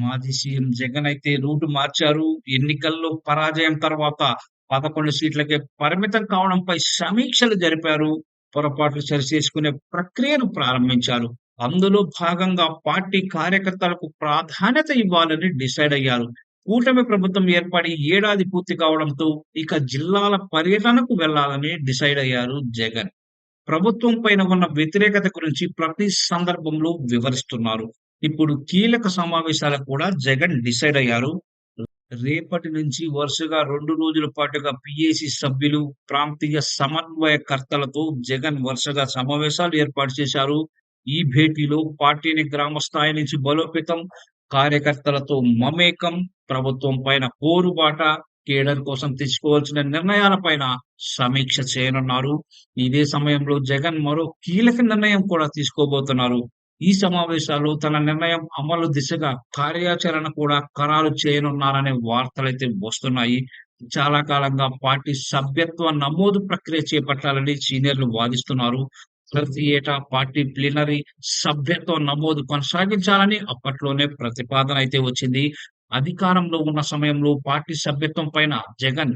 మాజీ సీఎం జగన్ అయితే రూటు మార్చారు. ఎన్నికల్లో పరాజయం తర్వాత 11 సీట్లకే పరిమితం కావడంపై సమీక్షలు జరిపారు. పొరపాట్లు సరిచేసుకునే ప్రక్రియను ప్రారంభించారు. అందులో భాగంగా పార్టీ కార్యకర్తలకు ప్రాధాన్యత ఇవ్వాలని డిసైడ్ అయ్యారు. కూటమి ప్రభుత్వం ఏర్పడి ఏడాది పూర్తి కావడంతో ఇక జిల్లాల పర్యటనకు వెళ్ళాలని డిసైడ్ అయ్యారు జగన్. ప్రభుత్వం పైన ఉన్న వ్యతిరేకత గురించి ప్రతి సందర్భంలో వివరిస్తున్నారు. ఇప్పుడు కీలక సమావేశాలకు కూడా జగన్ డిసైడ్ అయ్యారు. రేపటి నుంచి వరుసగా రెండు రోజుల పాటుగా పిఏసి సభ్యులు, ప్రాంతీయ సమన్వయకర్తలతో జగన్ వరుసగా సమావేశాలు ఏర్పాటు చేశారు. ఈ భేటీలో పార్టీని గ్రామ స్థాయి నుంచి బలోపేతం, కార్యకర్తలతో మమేకం, ప్రభుత్వం పైన పోరుబాట, కేడర్ కోసం తీసుకోవాల్సిన నిర్ణయాలపైన సమీక్ష చేయనున్నారు. ఇదే సమయంలో జగన్ మరో కీలక నిర్ణయం కూడా తీసుకోబోతున్నారు. ఈ సమావేశాల్లో తన నిర్ణయం అమలు దిశగా కార్యాచరణ కూడా ఖరారు చేయనున్నారనే వార్తలైతే వస్తున్నాయి. చాలా కాలంగా పార్టీ సభ్యత్వ నమోదు ప్రక్రియ చేపట్టాలని సీనియర్లు వాదిస్తున్నారు. ప్రతి ఏటా పార్టీ ప్లీనరీ సభ్యత్వ నమోదు కొనసాగించాలని అప్పట్లోనే ప్రతిపాదన అయితే వచ్చింది. అధికారంలో ఉన్న సమయంలో పార్టీ సభ్యత్వం పైన జగన్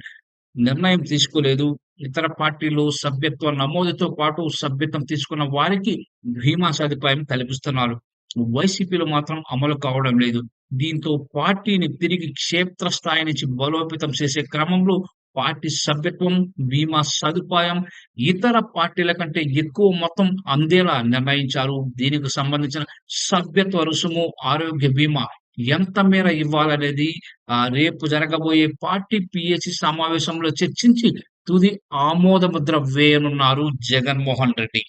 నిర్ణయం తీసుకోలేదు. ఇతర పార్టీలు సభ్యత్వ నమోదుతో పాటు సభ్యత్వం తీసుకున్న వారికి బీమా సదుపాయం కల్పిస్తున్నారు. వైసీపీలో మాత్రం అమలు కావడం లేదు. దీంతో పార్టీని తిరిగి క్షేత్ర స్థాయి నుంచి బలోపేతం చేసే క్రమంలో పార్టీ సభ్యత్వం, బీమా సదుపాయం ఇతర పార్టీల కంటే ఎక్కువ మొత్తం అందేలా నిర్ణయించారు. దీనికి సంబంధించిన సభ్యత్వ రుసుము, ఆరోగ్య బీమా ఎంత మేర ఇవ్వాలనేది రేపు జరగబోయే పార్టీ పిహెచ్సి సమావేశంలో చర్చించి తుది ఆమోద ముద్ర వేయనున్నారు జగన్మోహన్ రెడ్డి.